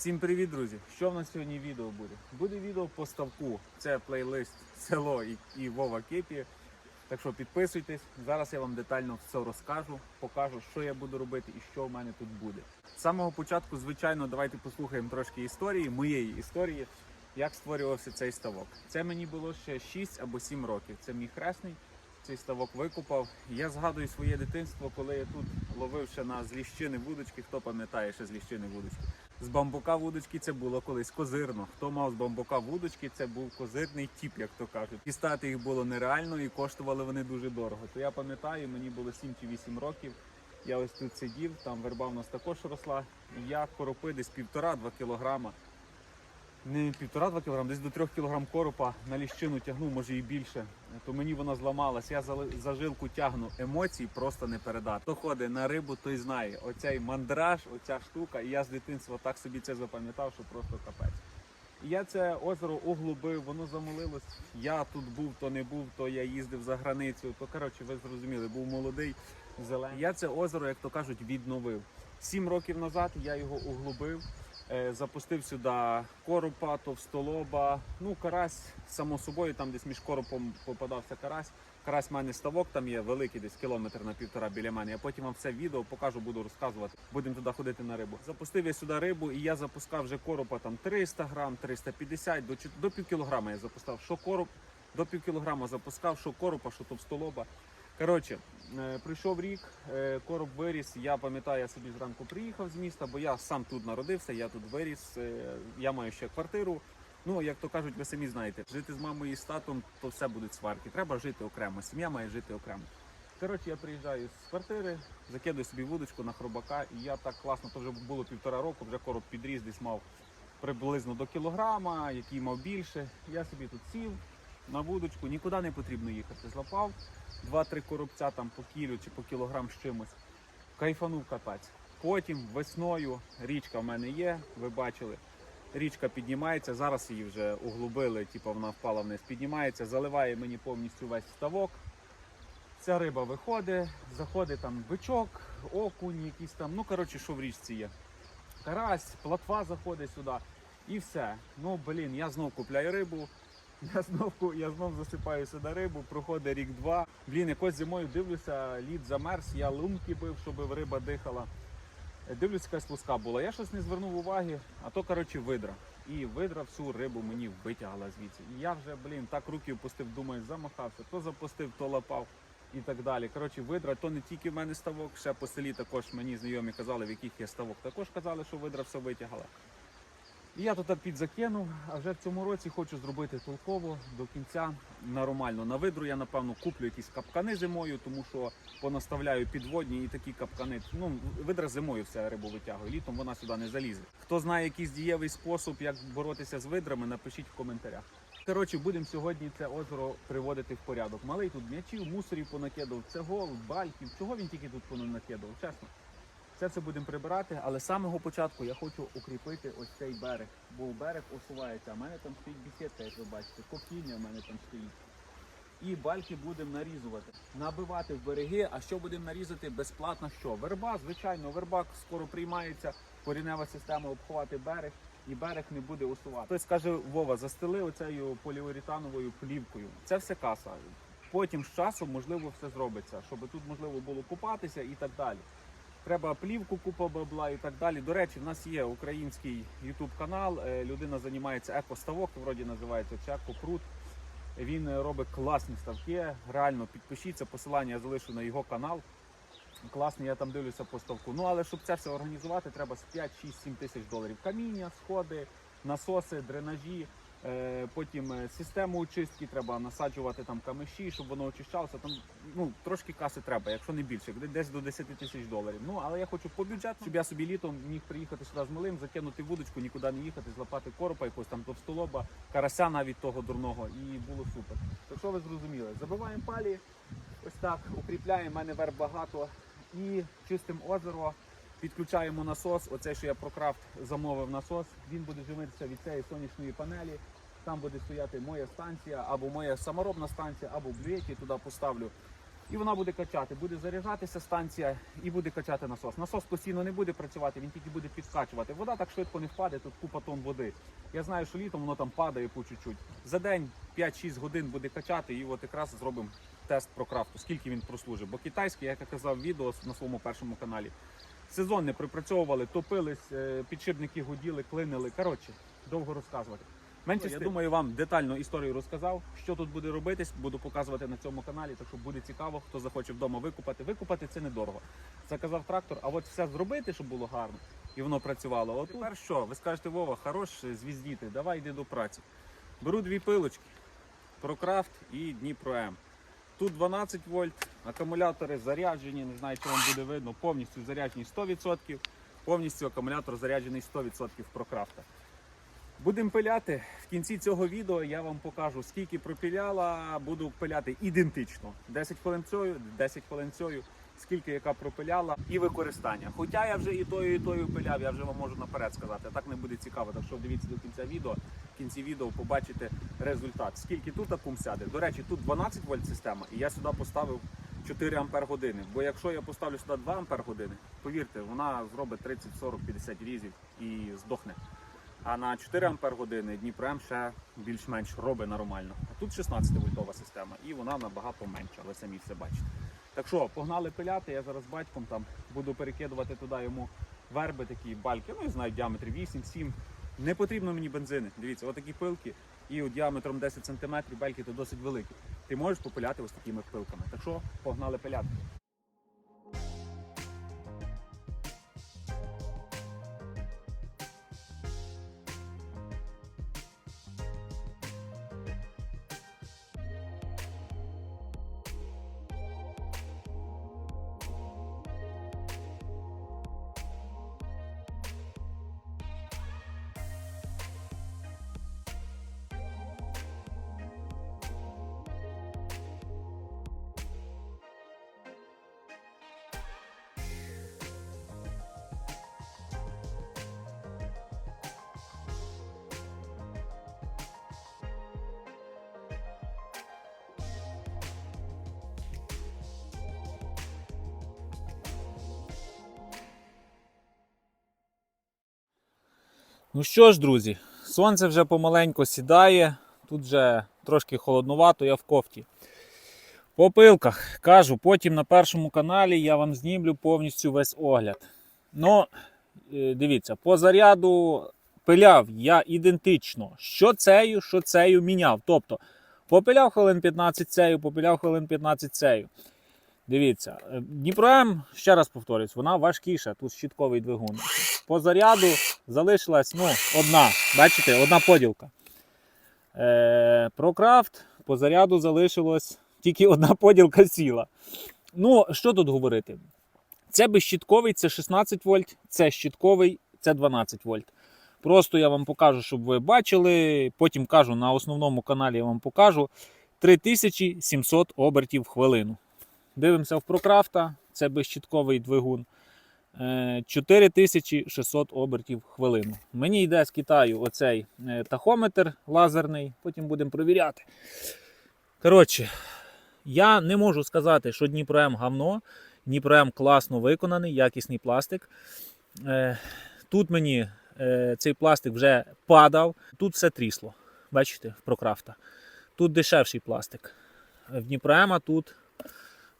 Всім привіт, друзі! Що в нас сьогодні відео буде? Буде відео по ставку. Це плейлист село і, і Вова Кепі. Так що підписуйтесь. Зараз я вам детально все розкажу, покажу, що я буду робити і що в мене тут буде. З самого початку, звичайно, давайте послухаємо трошки історії, моєї історії, як створювався цей ставок. Це мені було ще 6 або 7 років. Це мій хресний. Цей ставок викупав. Я згадую своє дитинство, коли я тут ловив ще на з ліщини вудочки. Хто пам'ятає ще з ліщини вудочки? З бамбука вудочки це було колись козирно. Хто мав з бамбука вудочки, це був козирний тіп, як то кажуть. Дістати їх було нереально і коштували вони дуже дорого. То я пам'ятаю, мені було 7 чи 8 років. Я ось тут сидів, там верба в нас також росла. Я коропи десь півтора-два кілограма. Не півтора-два кілограм, десь до трьох кілограм коропа на ліщину тягнув, може і більше. То мені вона зламалась. Я за, жилку тягну емоцій, просто не передати. Хто ходить на рибу, той знає. Оцей мандраж, оця штука. І я з дитинства так собі це запам'ятав, що просто капець. Я це озеро углубив, воно замолилось. Я тут був, то не був, то я їздив за границю. То коротше, ви зрозуміли, був молодий, зелений. Я це озеро, як то кажуть, відновив. Сім років назад я його углубив. Е, Запустив сюди коропа, товстолоба. Ну, карась, само собою, там десь між коропом попадався карась. Карась в мене ставок там є великий, десь кілометр на півтора біля мене. Я потім вам все відео покажу, буду розказувати. Будемо туди ходити на рибу. Запустив я сюди рибу, і я запускав вже коропа там 300 грам, 350, до, до пів кілограма я запускав. Що короб, до пів кілограма запускав, що коропа, що товстолоба. Коротше, прийшов рік, е, короб виріс. Я пам'ятаю, я собі зранку приїхав з міста, бо я сам тут народився, я тут виріс. е, Я маю ще квартиру. Ну, як то кажуть, ви самі знаєте, жити з мамою і з татом, то все будуть сварки. Треба жити окремо. Сім'я має жити окремо. Коротше, я приїжджаю з квартири, закидую собі вудочку на хробака, і я так класно, то вже було півтора року, вже короб підріс, десь мав приблизно до кілограма, який мав більше. Я собі тут сів на вудочку, нікуди не потрібно їхати. Злапав два-три коробця там по кілю чи по кілограм з чимось. Кайфанув капець. Потім весною річка в мене є, ви бачили. Річка піднімається, зараз її вже углубили, типу вона впала вниз, піднімається, заливає мені повністю весь ставок. Ця риба виходить, заходить там бичок, окунь, якийсь там, ну коротше, що в річці є. Карась, платва заходить сюди і все. Ну блін, я знов купляю рибу. Я знов, я знов засипаю сюди рибу, проходить рік-два. Блін, якось зимою дивлюся, лід замерз, я лунки бив, щоб риба дихала. Дивлюсь, якась луска була. Я щось не звернув уваги, а то, коротше, видра. І видра всю рибу мені витягла звідси. І я вже, блін, так руки опустив, думаю, замахався, то запустив, то лапав і так далі. Коротше, видра, то не тільки в мене ставок, ще по селі також мені знайомі казали, в яких є ставок. Також казали, що видра все витягала. І я тут підзакинув, а вже в цьому році хочу зробити толково до кінця нормально. На видру я напевно куплю якісь капкани зимою, тому що понаставляю підводні і такі капкани. Ну, видра зимою вся рибу витягує, літом вона сюди не залізе. Хто знає якийсь дієвий спосіб, як боротися з видрами, напишіть в коментарях. Коротше, будемо сьогодні це озеро приводити в порядок. Малий тут м'ячів, мусорів понакидав, цегол, бальків. Чого він тільки тут понакидав, чесно. Це все будемо прибирати, але з самого початку я хочу укріпити ось цей берег, бо берег осувається. А в мене там стоїть бісідка, як ви бачите, копіння в мене там стоїть. І бальки будемо нарізувати, набивати в береги. А що будемо нарізати безплатно? Що? Верба, звичайно, верба скоро приймається, корінева система обховати берег, і берег не буде усувати. Хтось каже, Вова, застели оцею поліуретановою плівкою. Це все каса. Потім з часом можливо все зробиться, щоб тут можливо було купатися і так далі. Треба плівку, купа бабла і так далі. До речі, в нас є український YouTube канал. е, Людина займається екоставок, вроді називається чи екопрут. Він е, робить класні ставки. Реально підпишіться, посилання я залишу на його канал. Класний, я там дивлюся по ставку. Ну але щоб це все організувати, треба з 5, 6, 7 тисяч доларів. Каміння, сходи, насоси, дренажі. Е, Потім е, систему очистки треба насаджувати там камиші, щоб воно очищалося. Там ну трошки каси треба, якщо не більше, де- десь до 10 тисяч доларів. Ну але я хочу по бюджету, щоб я собі літом міг приїхати сюди з малим, закинути вудочку, нікуди не їхати, злапати коропа, якогось там товстолоба, карася навіть того дурного, і було супер. Так що ви зрозуміли? Забиваємо палі, ось так укріпляємо. У мене верб багато і чистимо озеро. Підключаємо насос. Оце, що я про крафт замовив насос. Він буде живитися від цієї сонячної панелі. Там буде стояти моя станція, або моя саморобна станція, або блюєті туди поставлю І вона буде качати, буде заряджатися станція і буде качати насос. Насос постійно не буде працювати, він тільки буде підкачувати. Вода так швидко не впаде, тут купа тонн води. Я знаю, що літом воно там падає по чуть-чуть. За день 5-6 годин буде качати, і от якраз зробимо тест про крафту, скільки він прослужив. Бо китайський, як я казав відео на своєму першому каналі, сезон не припрацьовували, топились, е, підшипники гуділи, клинили. Коротше, довго розказувати. Менше я думаю, вам детально історію розказав, що тут буде робитись, буду показувати на цьому каналі. Так що буде цікаво, хто захоче вдома викупати. Викупати це недорого. Заказав трактор, а от все зробити, щоб було гарно і воно працювало. От тепер що? Ви скажете, Вова, хорош звіздіти, давай йди до праці. Беру дві пилочки, Прокрафт і Дніпро М. Тут 12 вольт, акумулятори заряджені, не знаю, чи вам буде видно, повністю заряджені 100%, повністю акумулятор заряджений 100% Прокрафта. Будемо пиляти. В кінці цього відео я вам покажу, скільки пропіляла, буду пиляти ідентично. 10 хвилин цією, 10 хвилин цією, скільки яка пропиляла і використання. Хоча я вже і тою, і тою пиляв, я вже вам можу наперед сказати. Так не буде цікаво. Так що дивіться до кінця відео. В кінці відео побачите результат. Скільки тут акум сяде. До речі, тут 12 вольт система, і я сюди поставив 4 ампер години. Бо якщо я поставлю сюди 2 ампер години, повірте, вона зробить 30, 40, 50 різів і здохне. А на 4 ампер години Дніпром ще більш-менш робить нормально. А тут 16 вольтова система і вона набагато менша, ви самі все бачите. Так що, погнали пиляти, я зараз батьком там буду перекидувати туди йому верби такі бальки, ну я знаю, діаметр 8-7. Не потрібно мені бензини. Дивіться, отакі пилки і діаметром 10 см бельки то досить великі. Ти можеш попиляти ось такими пилками. Так що, погнали пиляти. Ну що ж, друзі, сонце вже помаленько сідає, тут вже трошки холоднувато, я в кофті. По пилках кажу, потім на першому каналі я вам знімлю повністю весь огляд. Ну, е, дивіться, по заряду пиляв я ідентично. Що цею, що цею міняв. Тобто, попиляв хвилин 15 цею, попиляв хвилин 15 цею. Дивіться, е, Дніпро М, ще раз повторюсь, вона важкіша, тут щітковий двигун. По заряду залишилась ну, одна. Бачите, одна поділка. Е, про крафт по заряду залишилось тільки одна поділка сіла. Ну, що тут говорити? Це безщітковий, це 16 вольт, це щітковий, це 12 вольт. Просто я вам покажу, щоб ви бачили. Потім кажу на основному каналі я вам покажу 3700 обертів в хвилину. Дивимося в прокрафта, це безщітковий двигун. Е, 4600 обертів в хвилину. Мені йде з Китаю оцей е, тахометр лазерний, потім будемо провіряти. Коротше, я не можу сказати, що Дніпро М гавно. Дніпро М класно виконаний, якісний пластик. Е, Тут мені е, цей пластик вже падав, тут все трісло. Бачите, в прокрафта. Тут дешевший пластик. В Дніпро М тут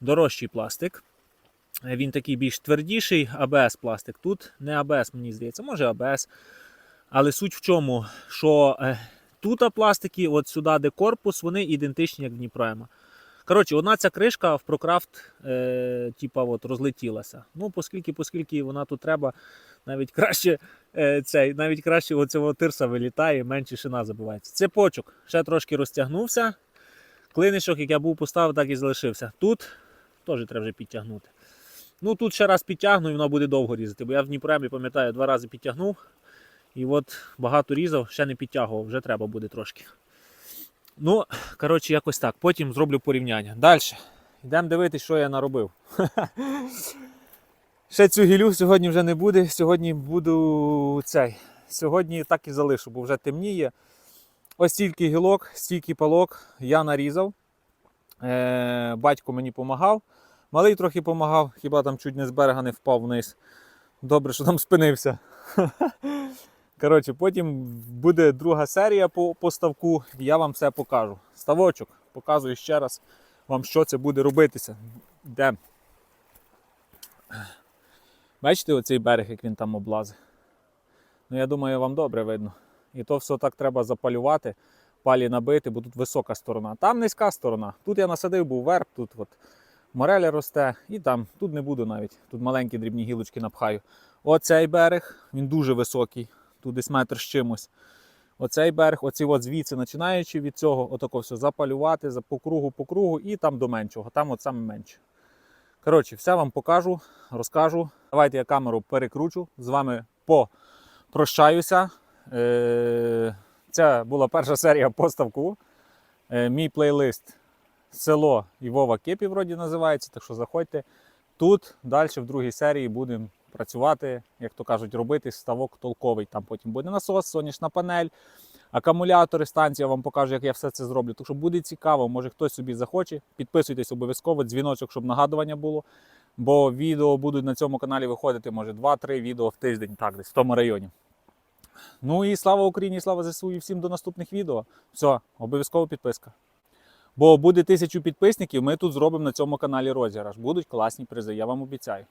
дорожчий пластик. Він такий більш твердіший, АБС пластик. Тут не АБС, мені здається, може АБС. Але суть в чому, що е, тут пластики, от сюди, де корпус, вони ідентичні, як в Дніпроема. Коротше, одна ця кришка в Прокрафт е, типа, от, розлетілася. Ну, оскільки, оскільки вона тут треба, навіть краще е, цей, навіть краще оцього тирса вилітає, менше шина забивається. Це почок ще трошки розтягнувся. Клинишок, як я був поставив, так і залишився. Тут теж треба вже підтягнути. Ну тут ще раз підтягну і воно буде довго різати. Бо я в Дніпремі, пам'ятаю, два рази підтягнув. І от багато різав, ще не підтягував, вже треба буде трошки. Ну, коротше, якось так. Потім зроблю порівняння. Далі. Йдемо дивитися, що я наробив. Ще цю гілю сьогодні вже не буде. Сьогодні буду цей. Сьогодні так і залишу, бо вже темніє. Ось стільки гілок, стільки палок я нарізав. Е, батько мені допомагав. Малий трохи допомагав, хіба там чуть не з берега не впав вниз. Добре, що там спинився. Коротше, потім буде друга серія по, по ставку, я вам все покажу. Ставочок, показую ще раз вам, що це буде робитися. Де? Бачите оцей берег, як він там облазить? Ну, я думаю, вам добре видно. І то все так треба запалювати, палі набити, бо тут висока сторона. Там низька сторона. Тут я насадив був верх, тут от мореля росте, і там, тут не буду навіть. Тут маленькі дрібні гілочки напхаю. Оцей берег, він дуже високий, тут десь метр з чимось. Оцей берег, оці от звідси, починаючи від цього, отако все запалювати по кругу, по кругу і там до меншого, там от саме менше. Коротше, все вам покажу, розкажу. Давайте я камеру перекручу, з вами попрощаюся. Це була перша серія поставку. Е, Мій плейлист село і Вова Кепі вроді називається, так що заходьте. Тут далі в другій серії будемо працювати, як то кажуть, робити ставок толковий. Там потім буде насос, сонячна панель, акумулятори, станція вам покажу, як я все це зроблю. Так що буде цікаво, може хтось собі захоче. Підписуйтесь обов'язково, дзвіночок, щоб нагадування було. Бо відео будуть на цьому каналі виходити, може, 2-3 відео в тиждень, так, десь в тому районі. Ну і слава Україні, слава ЗСУ і всім до наступних відео. Все, обов'язково підписка. Бо буде тисячу підписників, ми тут зробимо на цьому каналі розіграш. Будуть класні призи, я вам обіцяю.